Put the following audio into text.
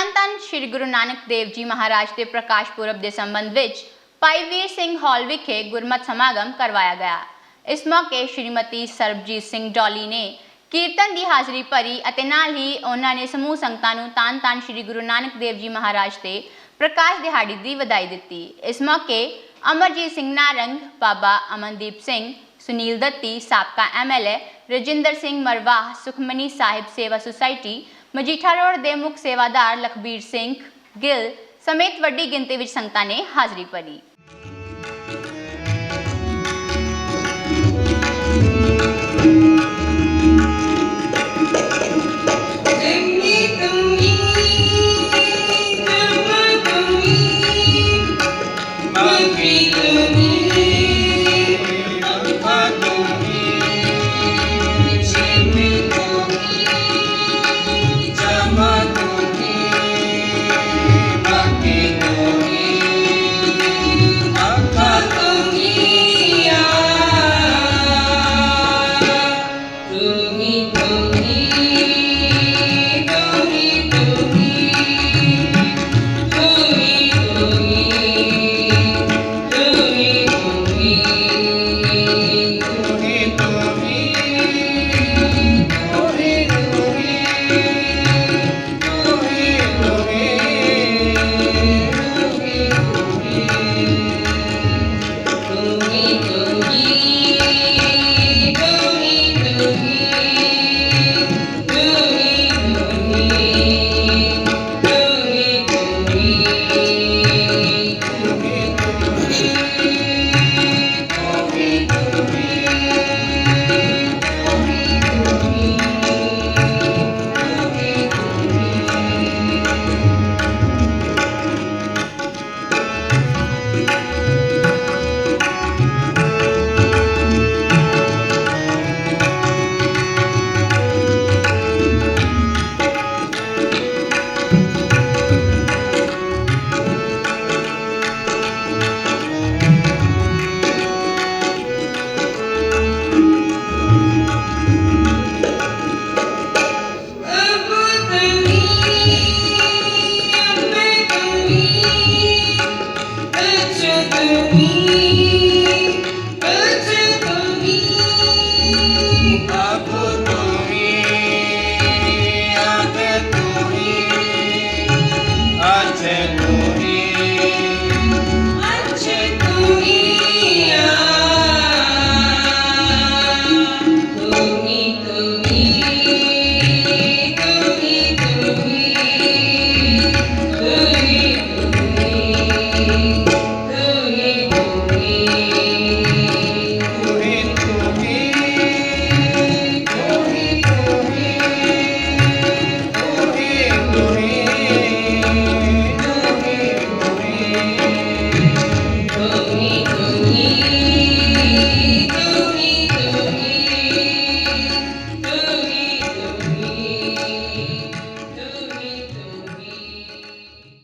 ਧੰਨ ਧੰਨ ਸ੍ਰੀ ਗੁਰੂ ਨਾਨਕ ਦੇਵ ਜੀ ਮਹਾਰਾਜ ਦੇ ਪ੍ਰਕਾਸ਼ ਪੁਰਬ ਦੇ ਸੰਬੰਧ ਵਿੱਚ ਭਾਈ ਵੀਰ ਸਿੰਘ ਹਾਲ ਵਿਖੇ ਗੁਰਮਤਿ ਸਮਾਗਮ ਕਰਵਾਇਆ ਗਿਆ। ਇਸ ਮੌਕੇ ਸ਼੍ਰੀਮਤੀ ਸਰਬਜੀਤ ਸਿੰਘ ਡੋਲੀ ਨੇ ਕੀਰਤਨ ਦੀ ਹਾਜ਼ਰੀ ਭਰੀ ਅਤੇ ਨਾਲ ਹੀ ਉਹਨਾਂ ਨੇ ਸਮੂਹ ਸੰਗਤਾਂ ਨੂੰ ਧੰਨ ਧੰਨ ਸ੍ਰੀ ਗੁਰੂ ਨਾਨਕ ਦੇਵ ਜੀ ਮਹਾਰਾਜ ਦੇ ਪ੍ਰਕਾਸ਼ ਦਿਹਾੜੀ ਦੀ ਵਧਾਈ ਦਿੱਤੀ। ਇਸ ਮੌਕੇ ਅਮਰਜੀਤ ਸਿੰਘ ਨਾਰੰਗ, ਬਾਬਾ ਅਮਨਦੀਪ ਸਿੰਘ, ਸੁਨੀਲ ਦੱਤੀ, ਸਾਬਕਾ MLA Rajinder Singh Marwah, Sukhmani Sahib Seva society Majitha road ਦੇ ਮੁੱਖ ਸੇਵਾਦਾਰ ਲਖਬੀਰ ਸਿੰਘ ਗਿੱਲ ਸਮੇਤ ਵੱਡੀ ਗਿਣਤੀ ਵਿੱਚ ਸੰਗਤਾਂ ਨੇ ਹਾਜ਼ਰੀ ਭਰੀ।